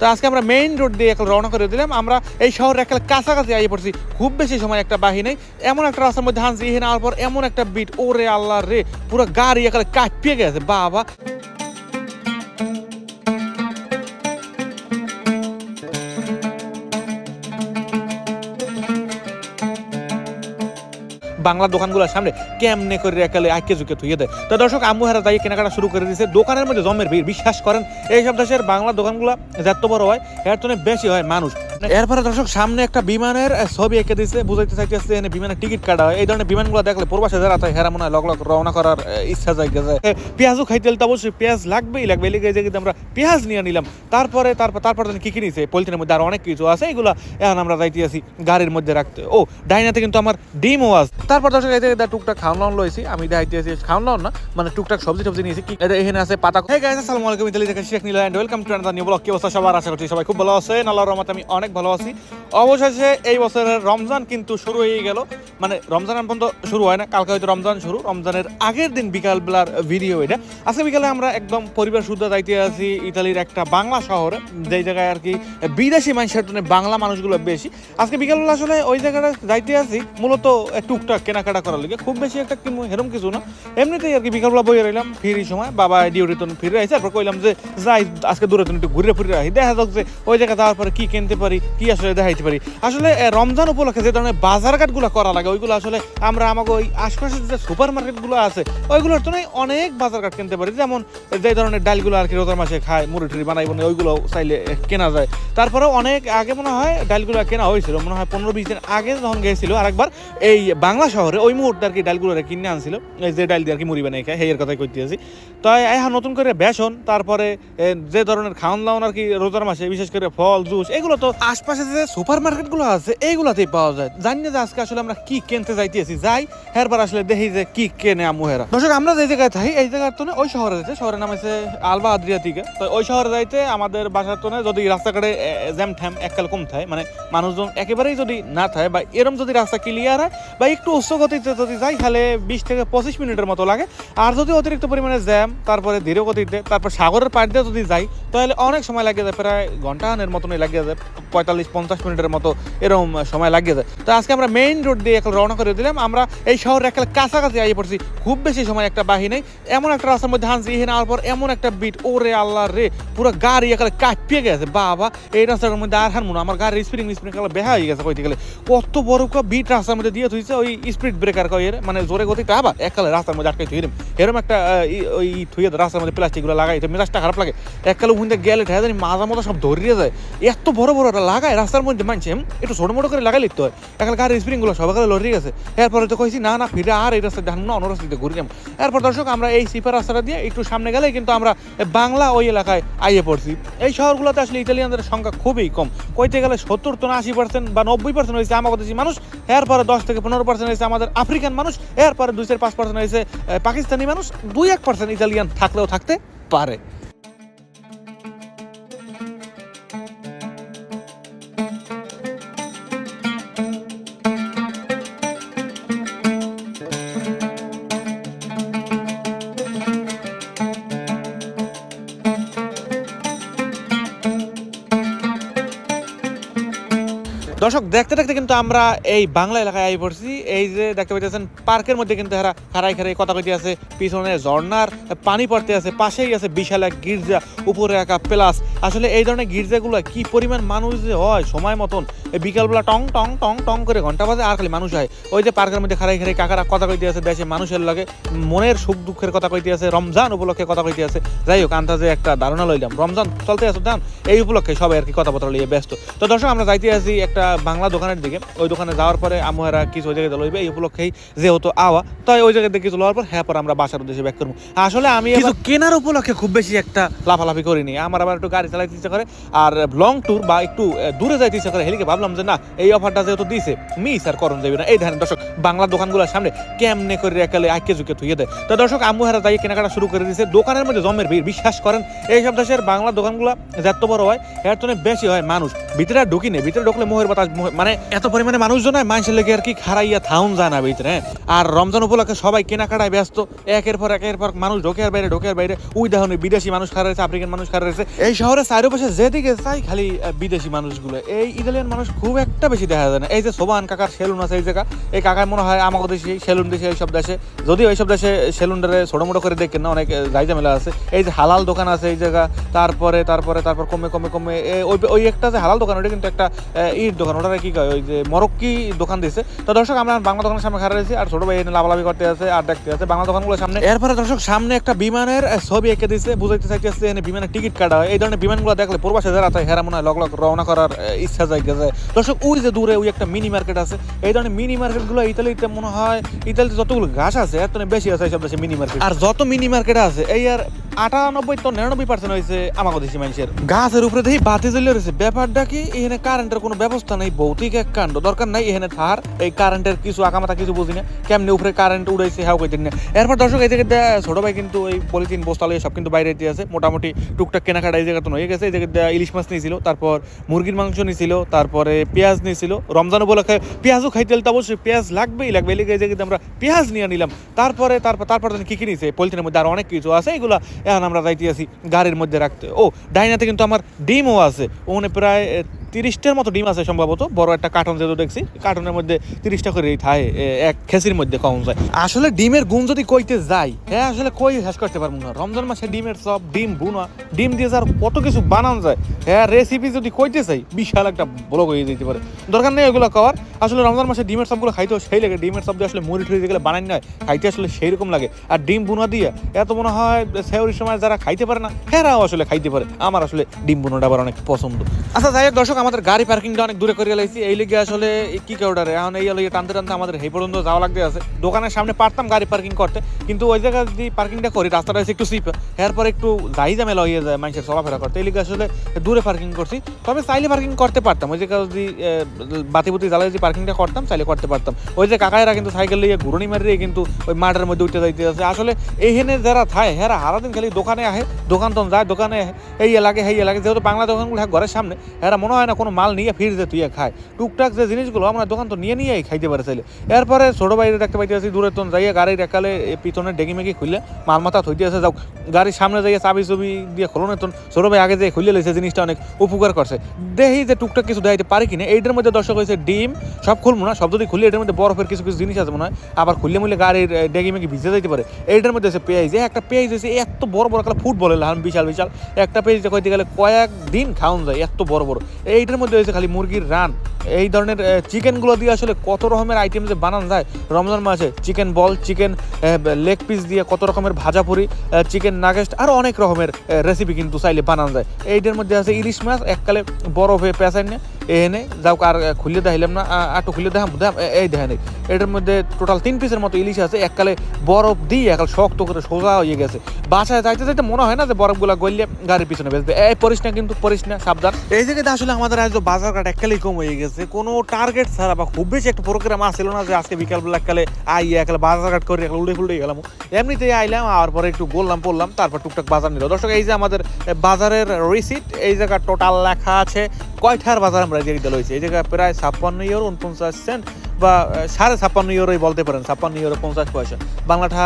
তো আজকে আমরা মেইন রোড দিয়ে এখন রওনা করে দিলাম। আমরা এই শহরের একটা কাছাকাছি আইয়ে পড়ছি। খুব বেশি সময় একটা বাহি নেই। এমন একটা রাস্তার মধ্যে হানছি এখানে আওয়ার পর এমন একটা বিট ও রে আল্লাহ রে, পুরো গাড়ি একটা কাঁপিয়ে গেছে, বাবা। বাংলা দোকানগুলোর সামনে কেমনে করে একালে আঁকে ঝুঁকে থুয়ে দেয়। তো দর্শক, আম্মু হারা তাই কেনাকাটা শুরু করে দিয়েছে। দোকানের মধ্যে জমের ভিড়, বিশ্বাস করেন এইসব দেশের বাংলা দোকানগুলো যত বড় হয়, এর জন্য বেশি হয় মানুষ। এরপরে দর্শক, সামনে একটা বিমানের ছবি এঁকে দিয়েছে, বুঝাইতে চাইতেছে এখানে বিমানের টিকিট কাটা হয়। এই ধরনের বিমানগুলো দেখলে প্রবাসে যারা তাই হেরা মনে হয় লগ লগ রওনা করার ইচ্ছা যায়। গেছে পেঁয়াজও খাইতে তো অবশ্যই পেঁয়াজ লাগবেই, লাগবে। এলিগে যে কিন্তু আমরা পেঁয়াজ নিয়ে নিলাম। তারপরে, তারপর তারপর কি কি নিছে পলিথিনের মধ্যে আর অনেক কিছু আছে, এগুলো এখন আমরা যাইতে আছি গাড়ির মধ্যে রাখতে। ও, ডাইনাতে কিন্তু আমার ডিমও আছে। তারপর দর্শক যে টুকটাক খাওয়ান লাউন লইছি, আমি দেখাইতে আছি খাওয়ান না মানে টুকটাক সবজি টবজি নিয়েছি, কি এখানে আছে পাতা হে গাইস আসসালামু আলাইকুম, ইতালি থেকে Sheikh Nila and welcome to another new blog কি অবস্থা সবার? আশা করছি সবাই খুব ভালো আছেন। আল্লাহর রহমতে আমি অনেক ভালো আছি। অবশেষে এই বছরের রমজান কিন্তু শুরু হয়ে গেল। মানে রমজান পর্যন্ত শুরু হয় না, কালকে হয়তো রমজান শুরু। রমজানের আগের দিন বিকাল বেলার ভিডিও এটা। আজকে বিকালে আমরা একদম পরিবার শুদ্ধ যাইতে আছি ইতালির একটা বাংলা শহরে, যেই জায়গায় আর কি বিদেশি মানুষের জন্য বাংলা মানুষগুলো বেশি। আজকে বিকালবেলা আসলে ওই জায়গাটা যাইতে আছি, মূলত টুকটাক কেনাকাটা করার লিগে খুব বেশি একটা এরকম কিছু না। এমনিতেই আর কি বিকালবেলা বইয়ে রইলাম, ফিরি সময়। বাবা ডিউটি তো ফিরে আসে তারপর কইলাম যে, যাই, আজকে দূরে একটু ঘুরে ফিরে আসি দেখা যাক যে ওই জায়গা যাওয়ার পরে কি কিনতে পারি, কি আসলে দেখাইতে পারি। আসলে রমজান উপলক্ষে যে ধরনের বাজার ঘাটগুলো করা লাগে, ওইগুলো আসলে আমরা আমাকে ওই আশপাশের যে সুপার মার্কেটগুলো আছে, ওইগুলোর জন্যই অনেক বাজার ঘাট কিনতে পারি। যেমন যে ধরনের ডালগুলো আর কি রোজার মাসে খায়, মুড়ি টুড়ি বানাই বনে ওইগুলো চাইলে কেনা যায়। তারপরে অনেক আগে মনে হয় ডালগুলো কেনা হয়েছিল, মনে হয় পনেরো বিশ দিন আগে যখন গেছিল আরেকবার, এই বাংলা শহরে ওই মুহূর্তে আর কি ডালগুলো কিনে আনছিল। যে ডাল দিয়ে আর কি মুড়ি বানাই খায় হেয়ের কথাই কইতেছি। তো এখন নতুন করে বেসন, তারপরে যে ধরনের খাওয়ান দাওয়ান আর কি রোজার মাসে, বিশেষ করে ফল, জুস, এগুলো তো আশপাশে যে সুপার মার্কেটগুলো আছে এইগুলোতেই পাওয়া যায়। জানি যে আজকে আসলে আমরা কি কিনতে যাইতেছি। যাই এরপর আসলে দেখি যে কি কেনে আমুহেরা দর্শক, আমরা যে জায়গায় থাকি, এই জায়গার তো ওই শহরে যাইতে, শহরের নাম হচ্ছে আলবা আদ্রিয়াতিকে তো ওই শহরে যাইতে আমাদের বাসার তো যদি রাস্তাঘাটে জ্যাম ঠ্যাম এককাল কম থাকে মানে মানুষজন একেবারেই যদি না থাকে বা এরম যদি রাস্তা ক্লিয়ার হয় বা একটু উচ্চ গতিতে যদি যাই, তাহলে বিশ থেকে পঁচিশ মিনিটের মতো লাগে। আর যদি অতিরিক্ত পরিমাণে জ্যাম, তারপরে ধীর গতিতে, তারপর সাগরের পাড় দিয়ে যদি যাই, তাহলে অনেক সময় লাগে যায়, প্রায় ঘন্টাখানের মতনই লাগিয়ে যায়, পঁয়তাল্লিশ, পঞ্চাশ মিনিটের মতো এরকম সময় লাগিয়ে যায়। তো আজকে আমরা মেইন রোড দিয়ে এখন রওনা করে দিলাম। আমরা এই শহরের একেবারে কাছাকাছি আইয়ে পড়ছি। খুব বেশি সময় একটা বাহি নেই। এমন একটা রাস্তার মধ্যে হানছি এখানে আওয়ার পর এমন একটা বিট ওরে আল্লাহ রে, পুরো গাড়ি একেবারে কাঁপিয়ে গেছে। বাবা, এই রাস্তার মধ্যে আর হানবো না। আমার গাড়ির স্পিডিং কালে বেহা হয়ে গেছে কইতে গেলে। কত বড় বিট রাস্তার মধ্যে দিয়ে থুইছে, ওই স্পিড ব্রেকার কয়ের মানে জোরে গতিতে আবার এককালে রাস্তার মধ্যে আটকে থুই এরকম একটা ওই থুয়ে রাস্তার মধ্যে প্লাস্টিকগুলো লাগাই তো মেজাজটা খারাপ লাগে। এককালে উইন্দে গেলে ঠেয়া জানি মাজা মতো সব ধরিয়ে যায় এত বড় বড় একটা লাগায় রাস্তার মধ্যে, মানছে একটু ছোট মোটো করে লাগাই লিখতে হয়। একাল গাড়ির স্প্রিংগুলো সবাই লড়িয়ে গেছে। এরপরে তো কইছি, না না, ফিরে আর এই রাস্তা ডান না, অন্য রাস্তা ঘুরে যাব এরপর দর্শক, আমরা এই সিপার রাস্তাটা দিয়ে একটু সামনে গেলে কিন্তু আমরা বাংলা ওই এলাকায় আইয়ে পড়ছি। এই শহরগুলোতে আসলে ইতালিয়ানদের সংখ্যা খুবই কম। কইতে গেলে সত্তর তো আশি পার্সেন্ট বা নব্বই পার্সেন্ট হয়েছে দেশি মানুষ। এরপরে দশ থেকে পনেরো পার্সেন্ট হয়েছে আমাদের আফ্রিকান মানুষ, এরপরে দুই চার পাঁচ পার্সেন্ট হয়েছে পাকিস্তানি মানুষ, দুই এক পার্সেন্ট ইতালিয়ান থাকলেও থাকতে পারে। দর্শক, দেখতে দেখতে কিন্তু আমরা এই বাংলা এলাকায় আই পড়ছি। এই যে দেখতে পাইতেছেন, পার্কের মধ্যে কিন্তু এরা খারাই খারাই কথা কইতে আছে। পিছনে ঝর্ণার পানি পড়তে আছে, পাশেই আছে বিশাল এক গির্জা, উপরে একা প্লাস। আসলে এই ধরনের গির্জাগুলো কি পরিমাণ মানুষ যে হয়, সময় মতন? বিকালবেলা টং টং টং টং করে ঘণ্টা বাজে আর খালি মানুষ হয়। ওই যে পার্কের মধ্যে খারাই খারাই কাকারা কথা কইতে আছে, দেশে মানুষের লাগে মনের সুখ দুঃখের কথা কইতে আছে, রমজান উপলক্ষে কথা কইতে আছে। যাই হোক, আন্দাজে একটা ধারণা লইলাম। রমজান চলতে আছে, জান? এই উপলক্ষে সবাই আর কি কথাবার্তা লিয়ে ব্যস্ত। তো দর্শক, আমরা যাইতে আছি একটা বাংলা দোকানের দিকে ওই দোকানে যাওয়ার পরে আমুহারা কিছু ওই জায়গায় লইবে এই উপলক্ষেই যেহেতু আওয়া তাই ওই জায়গায় থেকে কিছু লওয়ার পর হ্যাঁ পর আমরা বাসার উদ্দেশ্যে ব্যাক করব। আসলে আমি কিছু কেনার উপলক্ষে খুব বেশি একটা লাফালাফি করিনি। আমার আবার একটু গাড়ি চালাইতে ইচ্ছা করে আর লং ট্যুর বা একটু দূরে যাইতে ইচ্ছা করে হেলিকে ভাবলাম যে না এই অফারটা যেহেতু দিছে মিস আর করণ যাবে না। এই ধারণ দর্শক বাংলা দোকানগুলোর সামনে কেমনে করে একালে আঁকে ঝুঁকে থুয়ে দেয়? তো দর্শক আম্মু হারা তাই কেনাকাটা শুরু করে দিয়েছে দোকানের মধ্যে জমের ভিড় বিশ্বাস করেন এইসব দেশের বাংলা দোকানগুলো যত বড় হয় এর জন্য বেশি হয় মানুষ। ভিতরে আর ঢুকি নেই ভিতরে ঢুকলে মোহের মানে এত পরিমাণে মানুষজন হয় মানুষের লেগে আর কি খারাইয়া থাউন যায় না ভিতরে হ্যাঁ। আর রমজান উপলক্ষে সবাই কেনাকাটায় ব্যস্ত, একের পর একের পর মানুষ ঢোকে বাইরে ঢোকে বাইরে। উই দেখুন বিদেশি মানুষ খারা রয়েছে, আফ্রিকান মানুষ খারা রয়েছে। এই শহরে চারিপাশে যেদিকে চাই খালি বিদেশি মানুষগুলো। এই ইতালিয়ান মানুষ খুব একটা বেশি দেখা যায় না। এই যে সোবান কাকার সেলুন আছে এই জায়গা, এই কাকার মনে হয় আমাকে দেশে সেলুন দেশে এইসব দেশে, যদিও এইসব দেশে সেলুনটারে ছোটো মোটো করে দেখেন না, অনেক জায়গা মেলা আছে। এই যে হালাল দোকান আছে এই জায়গা, তারপরে তারপরে, তারপর কমে কমে কমে ওই ওই একটা যে হালাল দোকান ওটা কিন্তু একটা ইট দোকান। ওটা কি কয়? ওই যে মরক্কি দোকান দিছে। তো দর্শক, আমরা বাংলা দোকানের সামনে খাড়া রয়েছি, আর ছোট ভাই এনে লাভালাভি করতে আছে, আর দেখতে আছে বাংলা দোকানগুলোর সামনে। এরপরে দর্শক, সামনে একটা বিমানের ছবি এঁকে দিছে, বুঝাইতে চাইতেছে এনে বিমানের টিকিট কাটা হয়। এই ধরনের বিমানগুলো দেখলে প্রবাসে যারা থাকে হেরা মনে হয় লগ রওনা করার ইচ্ছা যায় দর্শক, ওই যে দূরে ওই একটা মিনি মার্কেট আছে। এই ধরনের মিনি মার্কেটগুলো ইতালিতে মনে হয়, ইতালিতে যতগুলো গাছ আছে, এত বেশি আছে এইসব দেশে মিনি মার্কেট আর যত মিনি মার্কেট আছে, এই আর আটানব্বই তো নিরানব্বই পার্সেন্ট হয়েছে আমাকে দেশি মানুষের। গাছের উপরে দেখি বাতি জ্বলে রয়েছে ব্যাপারটা কি, এখানে কারেন্টের কোনো ব্যবস্থা নেই। ভৌতিক এক কাণ্ড, দরকার নাই এখানে থার এই কারেন্টের কিছু কিছু বুঝি না। কেমনি উপরে কারেন্ট উড়াইছে কইতেন না। এরপর দর্শক এই জায়গায় ছোট ভাই কিন্তু ওই পলিথিন সব কিন্তু বাইরে দিয়ে আছে। মোটামুটি টুকটাক কেনাকাটা এই জায়গা হয়ে গেছে। এই জায়গায় ইলিশ মাছ নিয়েছিল তারপর মুরগির মাংস নিয়েছিল তারপরে পেঁয়াজ নিয়েছিল রমজান উপলক্ষে পেঁয়াজও খাইতে তো অবশ্যই পেঁয়াজ লাগবেই, লাগবে। এই এই জায়গাতে আমরা পেঁয়াজ নিয়ে নিলাম। তারপরে, তারপর তারপর কি কি নিয়েছে পলিথিনের মধ্যে আরও অনেক কিছু আছে। এগুলো এখন আমরা যাইতে আছি গাড়ির মধ্যে রাখতে। ও, ডাইনাতে কিন্তু আমার ডিমও আছে। ওখানে প্রায় তিরিশটার মতো ডিম আছে সম্ভবত। বড় একটা কার্টন যেহেতু দেখছি কার্টনের মধ্যে তিরিশটা করে এ, এক খেসির মধ্যে কম যায়। আসলে ডিমের গুণ যদি কইতে যাই হ্যাঁ আসলে কই শেষ করতে পারব না। রমজান মাসে ডিমের সব ডিম বুনা ডিম দিয়ে যার কত কিছু বানান যায় হ্যাঁ রেসিপি যদি কইতে চাই বিশাল একটা ব্লগ হয়ে যেতে পারে। দরকার নেই এগুলো খাওয়ার। আসলে রমজান মাসে ডিমের সবগুলো খাইতেও সেই লাগে ডিমের সব দিয়ে আসলে মুড়ি টুড়ি যেগুলো বানাই নয় খাইতে আসলে সেই রকম লাগে। আর ডিম বুনা দিয়ে এত মনে হয় সেওরির সময় যারা খাইতে পারে না হ্যাঁ আসলে খাইতে পারে। আমার আসলে ডিম বুনাটা আবার অনেক পছন্দ। আচ্ছা যাই হোক দর্শক আমাদের গাড়ি পার্কিংটা অনেক দূরে করে লাইছি। এই লিগে আসলে কি কেউডারে এখন এই লিগে টানতে টানতে আমাদের এই পর্যন্ত যাওয়া লাগতে আছে। দোকানের সামনে পারতাম গাড়ি পার্কিং করতে, কিন্তু ওই জায়গায় যদি পার্কিংটা করি, রাস্তাটা একটু সিপ এরপর একটু যাই ঝামেলা হয়ে যায় মানুষের চলাফেরা করতে। এই লিগে আসলে দূরে পার্কিং করছি। তবে চাইলে পার্কিং করতে পারতাম। ওই জায়গায় যদি বাতি বুতি জ্বালাই যদি পার্কিংটা করতাম, চাইলে করতে পারতাম। ওই যে কাকাইরা কিন্তু সাইকেল লিয়ে ঘুরনি মারিয়ে কিন্তু ওই মাঠের মধ্যে উঠে যাইতে আছে। আসলে এইখানে যারা থায় হেরা সারাদিন খালি দোকানে আহে দোকান তখন যায়, দোকানে এই এলাকে এই এলাকে যেহেতু বাংলা দোকানগুলো হয় ঘরের সামনে, এরা মনে হয় না কোনো মাল নিয়ে ফিরে যে তুই খায়। টুকটাক যে জিনিসগুলো আমরা দোকান তো নিয়ে নিয়েই খাইতে পারে চাইলে। এরপরে ছোটো বাইরে দেখতে পাইতে আছি, দূরে তখন যাইয়া গাড়ির একালে পিছনে ডেকি মেকি খুললে মাল মাথা থইতে আছে। যাও, গাড়ির সামনে যাইয়া চাবি চবি দিয়ে খোলো না তখন ছোটো ভাই আগে যে খুলে লেছে জিনিসটা অনেক উপকার করছে। দেখি যে টুকটাক কিছু দেখাইতে পারি কিনা, এইটার মধ্যে দর্শক হয়েছে ডিম, সব খুলবো না, সব যদি খুলি এটার মধ্যে বরফের কিছু কিছু জিনিস আছে মনে হয়, আবার খুললে মুলে গাড়ির ডেগি মেগি ভিজে যাইতে পারে। এইটার মধ্যে আছে পেঁয়াজ। এই একটা পেঁয়াজ হয়েছে এত বড় বড় কালা ফুটবলের লাহান বিশাল বিশাল। একটা পেঁয়াজ কইতে গেলে কয়েক দিন খাওয়ান যায়, এত বড় বড়। এইটার মধ্যে হয়েছে খালি মুরগির রান। এই ধরনের চিকেনগুলো দিয়ে আসলে কত রকমের আইটেম যে বানানো যায়। রমজান মাসে chicken ball, chicken leg piece দিয়ে কত রকমের ভাজা পুরি চিকেন নাগেস্ট আরও অনেক রকমের রেসিপি কিন্তু চাইলে বানানো যায়। এইটার মধ্যে আছে ইলিশ মাছ, এককালে বরফে পেঁচায় না এনে যাও আর খুলে দেখাইলাম না আটু খুলে দেখাম দেখাম, এই দেখেন এটার মধ্যে টোটাল তিন পিসের মতো ইলিশ আছে এককালে বরফ দিয়ে একাল শক্ত করে সোজা হয়ে গেছে। বাসায় যাইতে যাইতে মনে হয় না যে বরফগুলা গলিয়ে গাড়ির পিছনে বেসবে এই পরিস না কিন্তু পরিস না সাবধান। এই জায়গাতে আসলে আমাদের আজ বাজার ঘাট এককালেই কম হয়ে গেছে। কোনো টার্গেট ছাড়া বা খুব বেশি একটা প্রোগ্রাম আসছিল না যে আজকে বিকালবেলা এককালে আই একালে বাজার ঘাট করে একালে উড়ে ফুলে গেলাম। এমনিতেই আইলাম আর পরে একটু বললাম পড়লাম তারপর টুকটাক বাজার নিল। দর্শক এই যে আমাদের বাজারের রিসিট এই জায়গা টোটাল লেখা আছে কয়টার বাজার আমরা যে লইছি এই জায়গায় প্রায় ছাপ্পান্ন ইউরো উনপঞ্চাশ সেন্ট বা সাড়ে ছাপ্পান্ন ইউরোই বলতে পারেন, ছাপ্পান্ন ইউরো পঞ্চাশ পয়সা। বাংলা বাংলাটা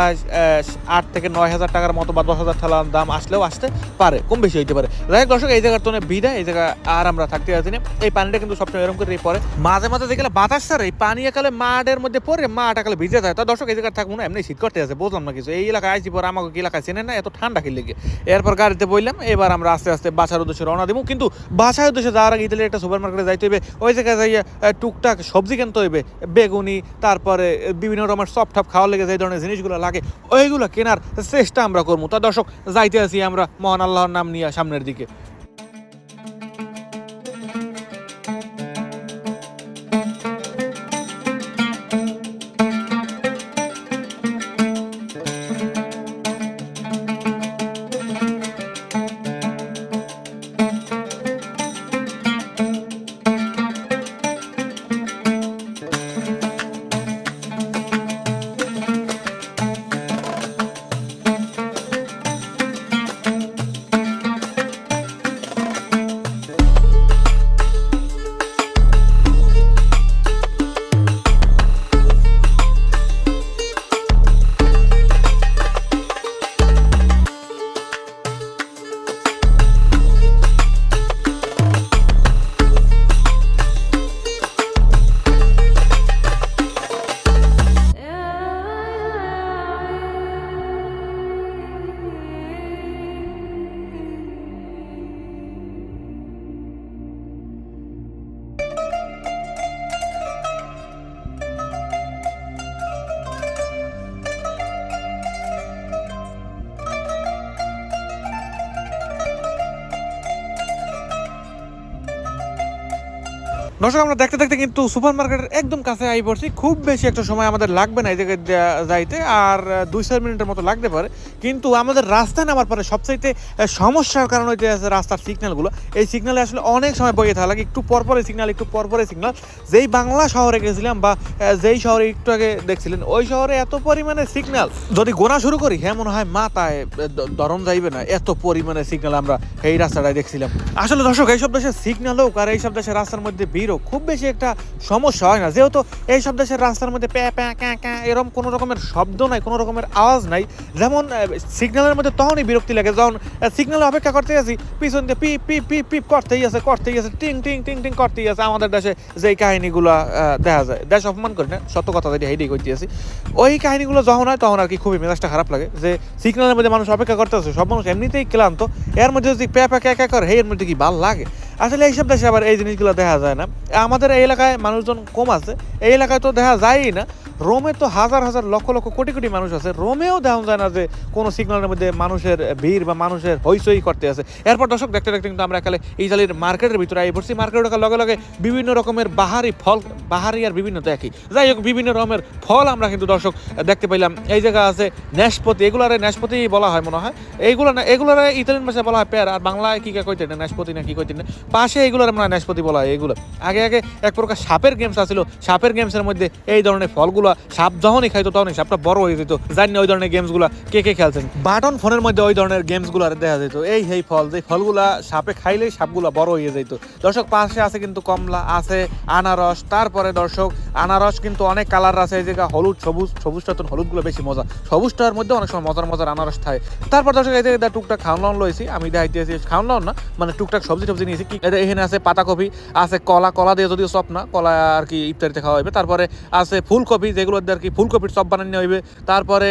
আট থেকে নয় হাজার টাকার মতো বা দশ হাজার টাকার দাম আসলেও আসতে পারে, কম বেশি হইতে পারে। যাই দর্শক, এই জায়গার তো বিদায়, এই জায়গা আর আমরা থাকতে পারছি না। এই পানিটা কিন্তু সবসময় এরকম করে পরে মাঝে মাঝে দেখলে বাতাস, স্যার, এই পানি একালে মাঠের মধ্যে পরে মাঠ একালে ভিজে যায়। তা দর্শক, এই জায়গায় থাকব না, এমনি শীত করতে আছে, বুঝলাম না কিছু। এই এলাকায় আইসি পরে আমাকে এলাকায় চেনে না, এত ঠান্ডা খেলে গিয়ে এরপর গাড়িতে বললাম, এবার আমরা আস্তে আস্তে বাসার উদ্দেশ্যে রওনা দেবো। কিন্তু বাসার উদ্দেশ্যে যাওয়ার আগে ইতালির একটা সুপার মার্কেটে যাইতে হবে ওই জায়গায় যাইয়া টুকটাক সবজি কিনতে হইবে। বেগুনি, তারপরে বিভিন্ন রকমের সব ঠাপ খাওয়ার লেগে যে ধরনের জিনিসগুলো লাগে, ওইগুলো কেনার চেষ্টা আমরা করব। তা দর্শক, যাইতে আছি আমরা মহান আল্লাহর নাম নিয়ে সামনের দিকে। দর্শক আমরা দেখতে দেখতে কিন্তু সুপার মার্কেটের একদম কাছে আই পড়ছি। খুব বেশি একটা সময় আমাদের লাগবে না এই জায়গায় যাইতে আর দুই চার মিনিটের মতো লাগতে পারে। কিন্তু আমাদের রাস্তায় নামার পরে সবচাইতে সমস্যার কারণ হইতে আছে রাস্তার সিগন্যালগুলো এই সিগন্যালে আসলে অনেক সময় বইয়ে থাকা লাগে। একটু পরপরে সিগন্যাল একটু পরপরে সিগন্যাল যেই বাংলা শহরে গেছিলাম বা যেই শহরে একটু আগে দেখছিলেন ওই শহরে এত পরিমাণে সিগন্যাল যদি গোনা শুরু করি হ্যাঁ মনে হয় আহ, দ- দরম যাইবে না। এত পরিমাণে সিগন্যাল আমরা এই রাস্তাটায় দেখছিলাম। আসলে দর্শক এইসব দেশের সিগন্যাল হোক আর এইসব দেশের রাস্তার মধ্যে ভিড় হোক খুব বেশি একটা সমস্যা হয় না। যেহেতু এইসব দেশের রাস্তার মধ্যে প্যা প্যা, ক্যাঁ ক্যাঁ এরকম কোনো রকমের শব্দ নাই, কোনো রকমের আওয়াজ নাই। যেমন সিগন্যালের মধ্যে তখনই বিরক্তি লাগে যখন সিগন্যালে অপেক্ষা করতে আছি পিছন দিয়ে পিপ পিপ পিপ পিপ করতেই আছে করতেই আছে, টিং টিং টিং টিং করতেই আছে আমাদের দেশে যেই কাহিনীগুলো দেখা যায়। দেশ অপমান করি না, সত্য কথা যেটি হেডি করতে আছি। ওই কাহিনীগুলো যখন হয় তখন আর কি খুবই মেজাজটা খারাপ লাগে যে সিগন্যালের মধ্যে মানুষ অপেক্ষা করতে আছে সব মানুষ এমনিতেই ক্লান্ত। এর মধ্যে যদি প্যা প্যা, ক্যা ক্যা করে এর মধ্যে কি ভালো লাগে? আসলে এইসব দেশে আবার এই জিনিসগুলো দেখা যায় না। আমাদের এই এলাকায় মানুষজন কম আছে। এই এলাকায় তো দেখা যায়ই না। রোমে তো হাজার হাজার লক্ষ লক্ষ কোটি কোটি মানুষ আছে। রোমেও দেখা যায় না যে কোনো সিগন্যালের মধ্যে মানুষের ভিড় বা মানুষের হইচই করতে আছে। এরপর দর্শক, দেখতে দেখতে কিন্তু আমরা একালে ইতালির মার্কেটের ভিতরে আই পড়ছি। মার্কেটে ঢোকার লগে লগে বিভিন্ন রকমের বাহারি ফল, বাহারি আর বিভিন্ন দেখি যাই হোক, বিভিন্ন রকমের ফল আমরা কিন্তু দর্শক দেখতে পাইলাম এই জায়গা আছে ন্যাশপতি এগুলারে ন্যাশপতি বলা হয় মনে হয়। এইগুলো না, এগুলারে ইতালিয়ান ভাষায় বলা হয় পেয়ার। আর বাংলায় কি কা কইতেন? ন্যাশপতি না কি কইতেন? পাশে এগুলোর আমরা ন্যাশপতি বলা হয়, এগুলো। আগে আগে এক প্রকার সাপের গেমস আছিল। সাপের গেমসের মধ্যে এই ধরনের ফলগুলো সাপ যখনই খাইতো, তখনই সাপটা বড় হয়ে যেত। জানি না ওই ধরনের গেমসগুলো কে কে খেলছেন। বাটন ফোনের মধ্যে ওই ধরনের গেমসগুলো দেখা যেত। এই এই ফল, যে ফলগুলা সাপে খাইলেই সাপগুলো বড় হয়ে যেত। দর্শক, পাশে আছে কিন্তু কমলা, আছে আনারস, তারপরে দর্শক, আনারস কিন্তু অনেক কালার আছে, এই হলুদ, সবুজ, সবুজটা তো হলুদগুলো বেশি মজা। সবুজটার মধ্যে অনেক সময় মজার মজার আনারস থাকে। তারপর দর্শক, এই জায়গায় টুকটাক খাওয়ান লইছি, আমি দেখাইতেছি খাওয়ান না মানে টুকটাক সবজি টবজি নিয়েছি। কি এখানে আছে পাতাকপি, আছে কলা কলা দিয়ে যদিও চপ না, কলা আর কি ইফতারিতে খাওয়া হবে তারপরে আছে ফুলকপি যেগুলো আর কি ফুলকপির চপ বানানো হইবে। তারপরে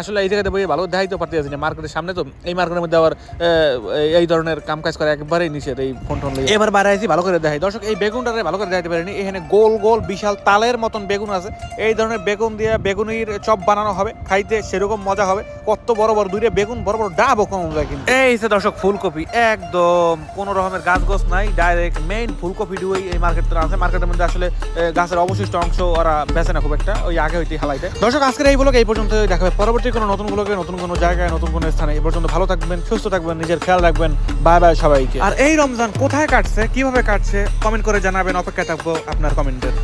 আসলে এই জায়গাতে বই ভালো দেখাইতে পারতে না মার্কেটের সামনে তো। এই মার্কেটের মধ্যে আবার আহ, এই ধরনের কাম কাজ করা একবারেই নিষেধ এই ফোন টোন এবার বাইরে আইছি ভালো করে দেখাই। দর্শক এই বেগুনটারে ভালো করে দেখাইতে পারিনি। এখানে গোল গোল বিশাল তালের মতন বেগুন আছে। এই ধরনের বেগুন দিয়ে বেগুনির চপ বানানো হবে খাইতে সেরকম মজা হবে। কত বড় বড় দুইটা বেগুন বড় বড় ডাবও কম যায় কিন্তু। এই যে দর্শক ফুলকপি একদম কোনো রকমের গাছ গোছ নাই ডাইরেক্ট মেইন ফুলকপি ডুই এই মার্কেট আছে। মার্কেটের মধ্যে আসলে গাছের অবশিষ্ট অংশ ওরা বেচে না। খুব একটা, ওই আগে হইতে হালাইতে। দর্শক, আজকের এই ব্লগ এই পর্যন্ত দেখাবে পরবর্তী কোনো নতুন ব্লগে, নতুন কোনো জায়গায়, নতুন কোনো স্থানে। এই পর্যন্ত ভালো থাকবেন, সুস্থ থাকবেন, নিজের খেয়াল রাখবেন। বাই বাই সবাইকে। আর এই রমজান কোথায় কাটছে, কীভাবে কাটছে কমেন্ট করে জানাবেন। অপেক্ষায় থাকব আপনার কমেন্টের